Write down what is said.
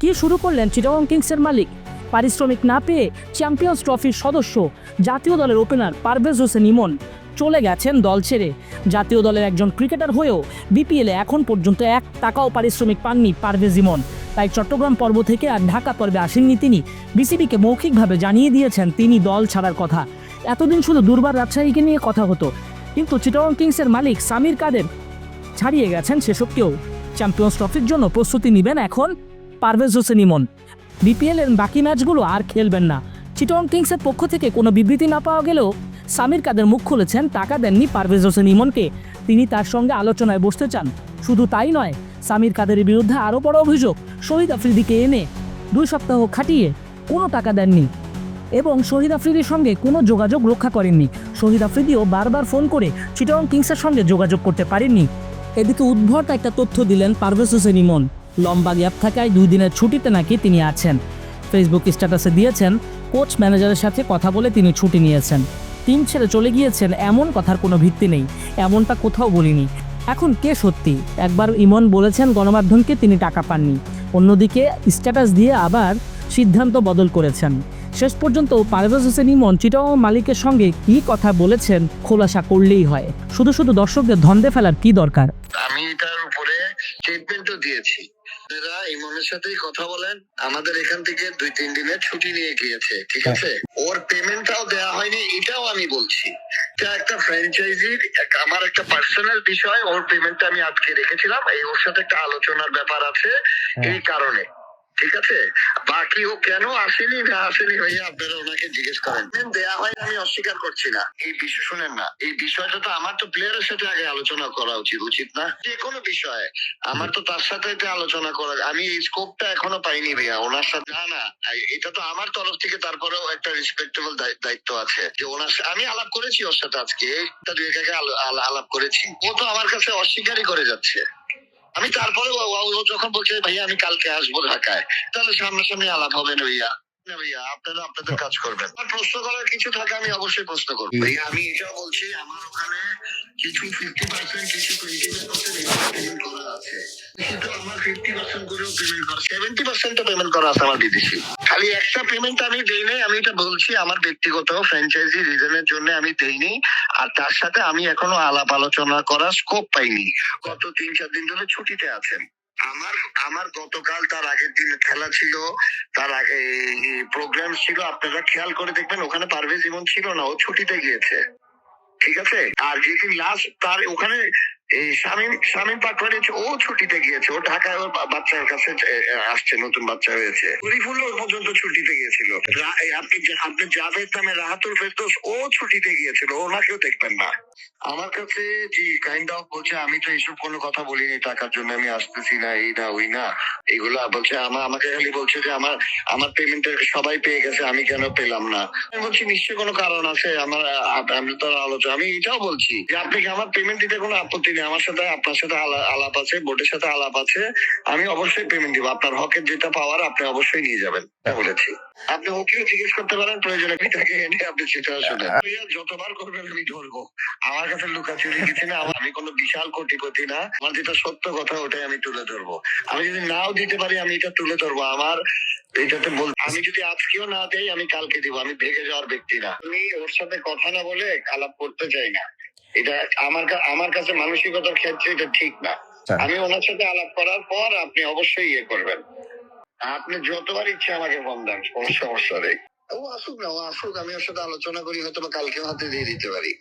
কি শুরু করলেন চিটাগং কিংসের মালিক? পারিশ্রমিক না পেয়ে চ্যাম্পিয়ন্স ট্রফির সদস্য জাতীয় দলের ওপেনার পারভেজ হোসেন ইমন চলে গেছেন দল ছেড়ে। জাতীয় দলের একজন ক্রিকেটার হয়েও বিপিএলে এখন পর্যন্ত এক টাকাও পারিশ্রমিক পাননি পারভেজ ইমন। তাই চট্টগ্রাম পর্ব থেকে আর ঢাকা পর্বে আসেননি তিনি। বিসিবিকে মৌখিকভাবে জানিয়ে দিয়েছেন তিনি দল ছাড়ার কথা। এতদিন শুধু দুর্বার রাজশাহীকে নিয়ে কথা হতো। কিন্তু চিটাগং কিংসের মালিক সামির কাদের? ছাড়িয়ে গেছেন সেসবকেও চ্যাম্পিয়ন্স ট্রফির জন্য প্রস্তুতি নেবেন এখন পারভেজ হোসেন ইমন। বিপিএল এর বাকি ম্যাচগুলো আর খেলবেন না। চিটং কিংসের পক্ষ থেকে কোনো বিবৃতি না পাওয়া গেলেও সামির কাদের মুখ খুলেছেন, টাকা দেননি পারভেজ হোসেন ইমনকে। তিনি তার সঙ্গে আলোচনায় বসতে চান। শুধু তাই নয়, সামির কাদের বিরুদ্ধে আরও বড় অভিযোগ, শহীদ আফ্রিদিকে এনে দুই সপ্তাহ খাটিয়ে কোনো টাকা দেননি। এবং শহীদ আফ্রিদির সঙ্গে কোনো যোগাযোগ রক্ষা করেননি। শহীদ আফ্রিদিও বারবার ফোন করে চিটং কিংসের সঙ্গে যোগাযোগ করতে পারেননি। এদিকে উদ্ভট একটা তথ্য দিলেন পারভেজ হোসেন ইমন। লম্বা গ্যাপ থাকায় দুই দিনের ছুটিতে নাকি তিনি আছেন। ফেসবুক স্ট্যাটাসে দিয়েছেন, কোচ ম্যানেজারের সাথে কথা বলে তিনি ছুটি নিয়েছেন। টিম ছেড়ে চলে গিয়েছেন, এমন কথার কোনো ভিত্তি নেই। এমনটা কোথাও বলিনি। এখন কে সত্যি? একবার ইমন বলেছেন, গণমাধ্যমকে তিনি টাকা পাননি। অন্যদিকে স্ট্যাটাস দিয়ে আবার সিদ্ধান্ত বদল করেছেন। শেষ পর্যন্ত পারভেজ হোসেন, ইমন চিটাও মালিকের সঙ্গে কী কথা বলেছেন খোলাসা করলেই হয়। শুধু শুধু দর্শকদের ধন্দে ফেলার কি দরকার? আমি এটার উপরে স্টেটমেন্টও দিয়েছি। এরা ইমনের সাথেই কথা বলেন। আমাদের এখান থেকে দুই তিন দিনের ছুটি নিয়ে গিয়েছে ঠিক আছে? ওর পেমেন্টটাও দেয়া হয়নি এটাও আমি বলছি। এটা একটা ফ্র্যাঞ্চাইজির আমার একটা পার্সোনাল বিষয় ওর পেমেন্টটা আমি আটকে রেখেছিলাম। এই ওর সাথে একটা আলোচনার ব্যাপার আছে এই কারণে। ঠিক আছে? বাকি ও কেন আসেনি না আসেনি ভাইয়া আপনারা ওনাকে জিজ্ঞেস করেন। দেয়া হয় আমি অস্বীকার করছি না। এই বিষয় শুনেন না এই বিষয়টা তো আমার তো প্লেয়ারের সাথে আগে আলোচনা করা উচিত উচিত না? যে কোনো বিষয়ে আমার তো তার সাথে আলোচনা করা আমি এই স্কোপটা এখনও পাইনি ভাইয়া ওনার সাথে না না এটা তো আমার তরফ থেকে তারপরেও একটা রেসপেক্টেবল দায়িত্ব আছে। যে ওনার সাথে আমি আলাপ করেছি ওর সাথে আজকে এইটা দুই আলো- আলাপ করেছি। ও তো আমার কাছে অস্বীকারই করে যাচ্ছে। আমি তারপরে ও যখন বলছে ভাইয়া আমি কালকে আসব ঢাকায়। তাহলে সামনাসামনি আলাপ হবে না ভাইয়া। ভাইয়া আপনারা আপনাদের কাজ করবেন। আর প্রশ্ন করার কিছু থাকে আমি অবশ্যই প্রশ্ন করব। ভাইয়া আমি এটাও বলছি আমার ওখানে কিছু ফিফটি পার্সেন্ট কিছু টোয়েন্টি পার্সেন্ট করা আছে। আমার গতকাল তার আগের দিন খেলা ছিল, তার আগে প্রোগ্রাম ছিল, আপনারা খেয়াল করে দেখবেন ওখানে পারভেজ ইমন ছিল না, ও ছুটিতে গিয়েছে। ঠিক আছে? আর যেদিন লাস্ট তার ওখানে এই শামীম শামীম ও ছুটিতে গিয়েছে। ও ঢাকায় ওর বাচ্চার কাছে আসছে, নতুন বাচ্চা হয়েছে। শরীফুল পর্যন্ত ছুটিতে গিয়েছিল। আপনি আপনি জাভেদ নামে রাহাতুল ফেরদৌস, ও ছুটিতে গিয়েছিল। ওনাকেও দেখবেন না। আমার কাছে কাইন্ড অফ বলছে, আমি তো এইসব কোনো কথা বলিনি, টাকার জন্য আমি আসতেছি না, এই না, ওই না। এগুলা বলছে আমার আমাকে খালি বলছে যে, আমার আমার পেমেন্টের সবাই পেয়ে গেছে, আমি কেন পেলাম না? আমি বলছি, নিশ্চয়ই কোনো কারণ আছে, আমার আমি তো আলোচনা, আমি এটাও বলছি যে, আপনি আমার পেমেন্ট দিতে কোনো আপত্তি নেই আমার সাথে আপনার সাথে আলাপ আছে বোর্ডের সাথে আলাপ আছে আমি অবশ্যই পেমেন্ট দিব। আপনার হকের যেটা পাওয়ার আপনি অবশ্যই নিয়ে যাবেন। বলেছি। আপনি ওকেও জিজ্ঞেস করতে পারেন প্রয়োজনে আমি তাকে এনে আপনি সেটা শুনেন। যতবার করবেন আমি ধরবো। আমার কাছে লুকাচুরি কিছু না আমি কোনো বিশাল কোটিপতি না। আমার যেটা সত্য কথা ওটাই আমি তুলে ধরবো। আমি যদি নাও দিতে পারি আমি এটা তুলে ধরবো। আমার এটাতে বল আমি যদি আজকেও না দেই আমি কালকে দিব। আমি ভেগে যাওয়ার ব্যক্তি না। আমি ওর সাথে কথা না বলে আলাপ করতে চাই না। এটা আমার আমার কাছে মানসিকতার ক্ষেত্রে এটা ঠিক না। আমি ওনার সাথে আলাপ করার পর আপনি অবশ্যই ইয়ে করবেন। আপনি যতবার ইচ্ছে আমাকে ফোন দেন কোনো সমস্যা নেই। ও আসুক না ও আসুক আমি ওর সাথে আলোচনা করি হয়তো বা কালকে হাতে দিয়ে দিতে পারি।